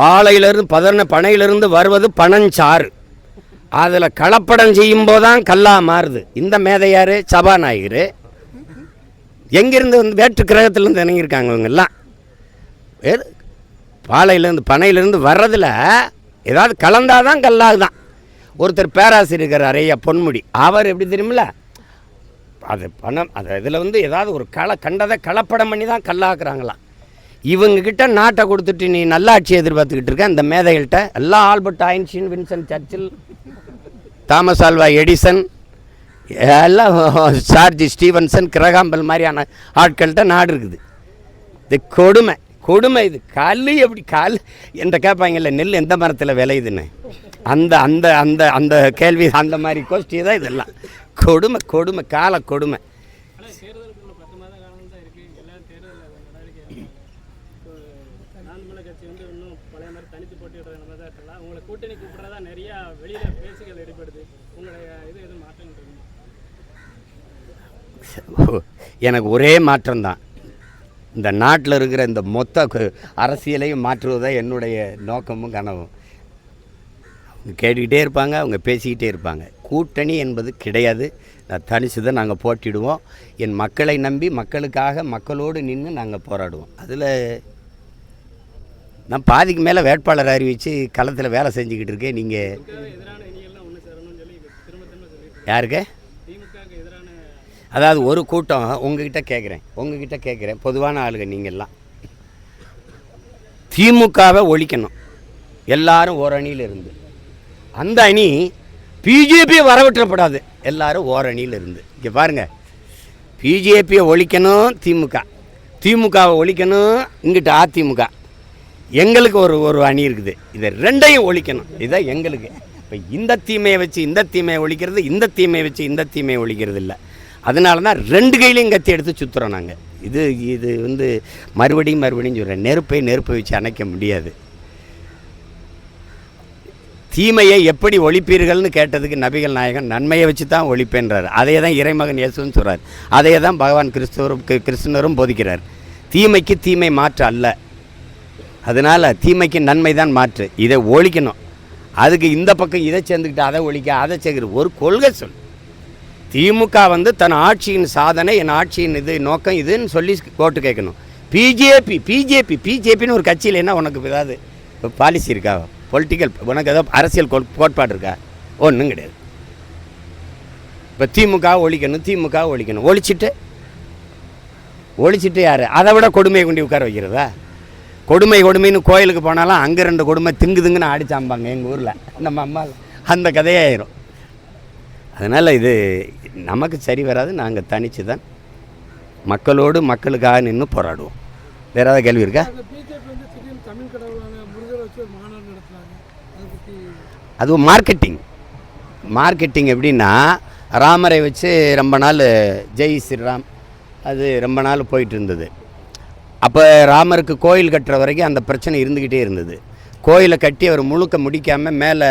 பாலையிலிருந்து பதன பனையிலிருந்து வருவது பனஞ்சாறு. அதில் கலப்படம் செய்யும்போது தான் கல்லா மாறுது. இந்த மேதையார் சபாநாயகர். எங்கேருந்து வந்து வேற்று கிரகத்திலேருந்து இணங்கியிருக்காங்க இவங்கெல்லாம்? வேறு பாலையிலேருந்து பனையிலேருந்து வர்றதில் ஏதாவது கலந்தாதான் கல்லாகுதான். ஒருத்தர் பேராசிரியர் இருக்கார் ஐயா பொன்முடி. அவர் எப்படி தெரியுமில்ல? அது பணம் அது இதில் வந்து ஏதாவது ஒரு களை கண்டதை கலப்படம் பண்ணி தான் கல்லாக்குறாங்களாம். இவங்கக்கிட்ட நாட்டை கொடுத்துட்டு நீ நல்லாட்சி எதிர்பார்த்துக்கிட்டு இருக்க. இந்த மேதைகள்கிட்ட எல்லாம் Albert Einstein Winston Churchill Thomas Alva Edison எல்லாம் சார்ஜ் ஸ்டீவன்சன் கிரகாம்பல் மாதிரியான ஆட்கள்கிட்ட நாடு இருக்குது. இது கொடுமை கொடுமை இது. கல் எப்படி கல்? என்ற கேட்பாங்கல்ல நெல் எந்த மரத்தில் விளையுதுன்னு? அந்த அந்த அந்த அந்த கேள்வி அந்த மாதிரி கோஷ்டி தான் இதெல்லாம். கொடுமை கொடுமை கால கொடுமை ஆனால் தேர்தலுக்கு இன்னும் பத்து மாத காலம் தான் இருக்குது எல்லாம் தேர்தல் நடவடிக்கை இப்போ நான் தமிழர் கட்சி வந்து இன்னும் பழைய மாதிரி தனித்து போட்டியிடுற நம்ம தான் இருக்கலாம் உங்களை கூட்டணி கூப்பிட்றதா நிறையா வெளியில் பேச்சுகள் எடுப்படுது உங்களுடைய இது எதுவும் மாற்றம் இருக்குங்க எனக்கு ஒரே மாற்றம்தான். இந்த நாட்டில் இருக்கிற இந்த மொத்த அரசியலையும் மாற்றுவதுதான் என்னுடைய நோக்கமும் கனவும். அவங்க கேட்டுக்கிட்டே இருப்பாங்க அவங்க பேசிக்கிட்டே இருப்பாங்க. கூட்டணி என்பது கிடையாது. நான் தனிச்சு தான் நாங்கள் போட்டிடுவோம். என் மக்களை நம்பி மக்களுக்காக மக்களோடு நின்று நாங்கள் போராடுவோம். அதில் நான் பாதிக்கு மேலே வேட்பாளர் அறிவித்து களத்தில் வேலை செஞ்சுக்கிட்டு இருக்கேன். நீங்கள் திமுக அதாவது ஒரு கூட்டம் உங்ககிட்ட கேட்குறேன் உங்ககிட்ட கேட்குறேன் பொதுவான ஆளுங்க நீங்கள்லாம் திமுகவை ஒழிக்கணும். எல்லாரும் ஒரு அணியில் இருந்து அந்த அணி பிஜேபி வரவிட்டப்படாது எல்லாரும் ஓர் அணியில் இருந்து இங்கே பாருங்கள் பிஜேபியை ஒழிக்கணும் திமுக. திமுகவை ஒழிக்கணும் இங்கிட்ட அதிமுக. எங்களுக்கு ஒரு ஒரு அணி இருக்குது. இதை ரெண்டையும் ஒழிக்கணும். இதுதான் எங்களுக்கு. இப்போ இந்த தீமையை வச்சு இந்த தீமையை ஒழிக்கிறது இந்த தீமையை வச்சு இந்த தீமையை ஒழிக்கிறது இல்லை அதனால தான் ரெண்டு கையிலையும் கத்தி எடுத்து சுற்றுறோம் நாங்கள் இது இது வந்து மறுபடியும் மறுபடியும் சொல்கிறேன் நெருப்பை நெருப்பை வச்சு அணைக்க முடியாது. தீமையை எப்படி ஒழிப்பீர்கள்னு கேட்டதுக்கு நபிகள் நாயகன் நன்மையை வச்சு தான் ஒழிப்பேன்றார். அதே தான் இறைமகன் இயேசுன்னு சொல்கிறார் அதே தான் பகவான் கிறிஸ்துவரும் கிருஷ்ணரும் போதிக்கிறார். தீமைக்கு தீமை மாற்று அல்ல. அதனால் தீமைக்கு நன்மை தான் மாற்று. இதை ஒழிக்கணும். அதுக்கு இந்த பக்கம் இதை சேர்ந்துக்கிட்டு அதை ஒழிக்க அதை சேர்க்குறது ஒரு கொள்கை சொல். திமுக வந்து தன் ஆட்சியின் சாதனை என் ஆட்சியின் இது நோக்கம் இதுன்னு சொல்லி ஓட்டு கேட்கணும். பிஜேபி பிஜேபி பிஜேபின்னு ஒரு கட்சியில் என்ன உனக்கு ஏதாவது பாலிசி இருக்கா? பொலிட்டிக்கல் உனக்கு ஏதோ அரசியல் கோட்- கோட்பாடு இருக்கா? ஒன்றும் கிடையாது. இப்போ திமுக ஒழிக்கணும் திமுக ஒழிக்கணும். ஒழிச்சிட்டு ஒழிச்சிட்டு யார்? அதை விட கொடுமையை கொண்டு உட்கார வைக்கிறதா? கொடுமை கொடுமைன்னு கோயிலுக்கு போனாலும் அங்கே ரெண்டு கொடுமை திங்குதுங்கன்னு ஆடிச்சாம்பாங்க எங்கள் ஊரில். நம்ம அம்மா அந்த கதையாயிரும் அதனால் இது நமக்கு சரி வராது நாங்கள் தனித்து தான் மக்களோடு மக்களுக்காக நின்று போராடுவோம். வேறு ஏதாவது கேள்வி இருக்கா? அது மார்க்கெட்டிங் மார்க்கெட்டிங் எப்படின்னா ராமரை வச்சு ரொம்ப நாள் ஜெய் ஸ்ரீராம் அது ரொம்ப நாள் போயிட்டு இருந்தது. அப்போ ராமருக்கு கோயில் கட்டுற வரைக்கும் அந்த பிரச்சனை இருந்துக்கிட்டே இருந்தது. கோயிலை கட்டி அவர் முழுக்க முடிக்காமல் மேலே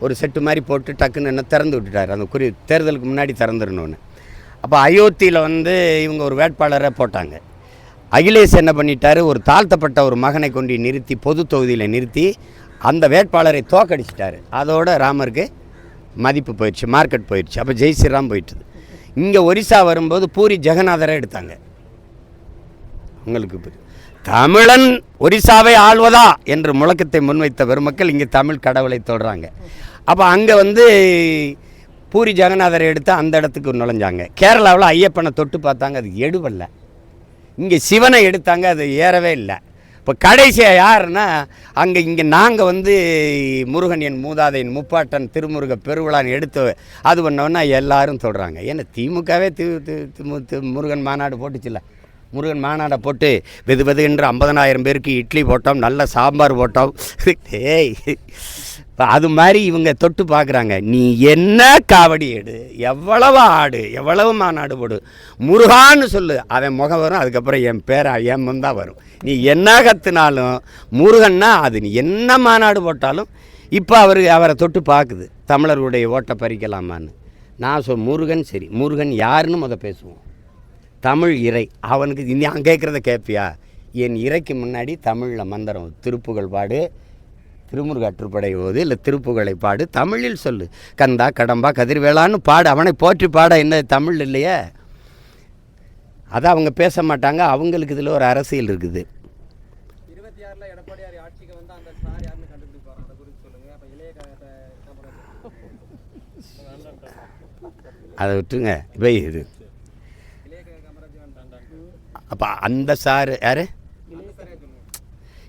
ஒரு செட்டு மாதிரி போட்டு டக்குன்னு என்ன திறந்து விட்டுட்டார். அந்த குறி தேர்தலுக்கு முன்னாடி திறந்துடணும்னு. அப்போ அயோத்தியில் வந்து இவங்க ஒரு வேட்பாளரை போட்டாங்க. அகிலேஷ் என்ன பண்ணிட்டாரு? ஒரு தாழ்த்தப்பட்ட ஒரு மகனை கொண்டு நிறுத்தி பொது தொகுதியில் நிறுத்தி அந்த வேட்பாளரை தோக்கடிச்சிட்டார். அதோட ராமருக்கு மதிப்பு போயிடுச்சு மார்க்கெட் போயிடுச்சு. அப்போ ஜெய் ஸ்ரீராம் போயிட்டுது. இங்கே ஒரிசா வரும்போது பூரி ஜெகநாதரை எடுத்தாங்க. உங்களுக்கு புரியும். தமிழன் ஒரிசாவை ஆள்வதா என்று முழக்கத்தை முன்வைத்த பெருமக்கள் இங்கே தமிழ் கடவுளை தொடுறாங்க. அப்போ அங்கே வந்து பூரி ஜெகநாதரை எடுத்து அந்த இடத்துக்கு நுழைஞ்சாங்க. கேரளாவில் ஐயப்பனை தொட்டு பார்த்தாங்க அது எடுவல்ல இங்கே சிவனை எடுத்தாங்க அது ஏறவே இல்லை. இப்போ கடைசியாக யாருன்னா அங்கே இங்கே நாங்கள் வந்து முருகன் என் மூதாதையின் முப்பாட்டன் திருமுருக பெருவிழான்னு எடுத்து அது பண்ணோன்னா எல்லாரும் சொல்கிறாங்க ஏன்னா திமுகவே திரு தி- முருகன் மாநாடு போட்டுச்சுல்ல. முருகன் மாநாடை போட்டு வெது வெது என்று ஐம்பதனாயிரம் பேருக்கு இட்லி போட்டோம் நல்ல சாம்பார் போட்டோம். ஏய் அது மாதிரி இவங்க தொட்டு பார்க்குறாங்க. நீ என்ன காவடி எடு? எவ்வளவு ஆடு எவ்வளவு மாநாடு போடு? முருகான்னு சொல்லு. அவன் முகம் வரும் அதுக்கப்புறம் என் பேரா என் தான் வரும். நீ என்ன கத்துனாலும் முருகன்னா அது நீ என்ன மாநாடு போட்டாலும் இப்போ அவர் அவரை தொட்டு பார்க்குது. தமிழர்களுடைய ஓட்டை பறிக்கலாமான்னு. நான் சொல் முருகன் சரி. முருகன் யாருன்னு முத பேசுவோம். தமிழ் இறை. அவனுக்கு நீ கேட்குறத கேட்பியா என் இறைக்கு முன்னாடி தமிழில் மந்திரம் திருப்புகழ் பாடு திருமுருகாற்றுப்படை ஓது இல்லை திருப்புகழை பாடு தமிழில் சொல்லு. கந்தா கடம்பா கதிர்வேளான்னு பாடு. அவனை போற்றி பாட என்ன தமிழ் இல்லையே? அதை அவங்க பேச மாட்டாங்க. அவங்களுக்கு இதில் ஒரு அரசியல் இருக்குது. இருபத்தி ஆறுல எடப்பாடியார் ஆட்சிக்கு அப்போ அந்த சார் யார்?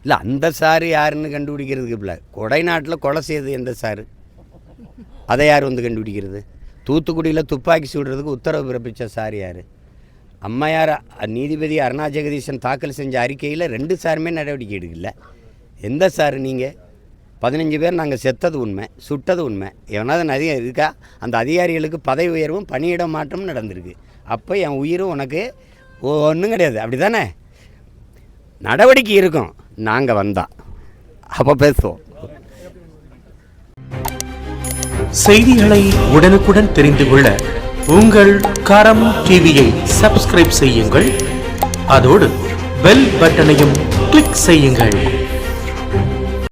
இல்லை அந்த சார் யாருன்னு கண்டுபிடிக்கிறதுக்கு இல்லை. கொடைநாட்டில் கொலை செய்தது எந்த சார்? அதை யார் வந்து கண்டுபிடிக்கிறது? தூத்துக்குடியில் துப்பாக்கி சுடுறதுக்கு உத்தரவு பிறப்பித்த சார் யார்? அம்மையார் நீதிபதி அருணா ஜெகதீசன் தாக்கல் செஞ்ச அறிக்கையில் ரெண்டு சாருமே நடவடிக்கை எடுக்கல. எந்த சார் நீங்கள் பதினஞ்சு பேர் நாங்கள் செத்தது உண்மை சுட்டது உண்மை. எவனாவது நிறைய இருக்கா? அந்த அதிகாரிகளுக்கு பதவி உயர்வும் பணியிட மாற்றமும் நடந்திருக்கு. அப்போ என் உயிரும் உனக்கு ஒன்றும் கிடையாது. அப்படி தானே நடவடிக்கை இருக்கும். நாங்கள் வந்தா. அப்போ பேசுவோம். செய்திகளை உடனுக்குடன் தெரிந்து கொள்ள உங்கள் கரம் டிவியை சப்ஸ்கிரைப் செய்யுங்கள். அதோடு பெல் பட்டனையும் கிளிக் செய்யுங்கள்.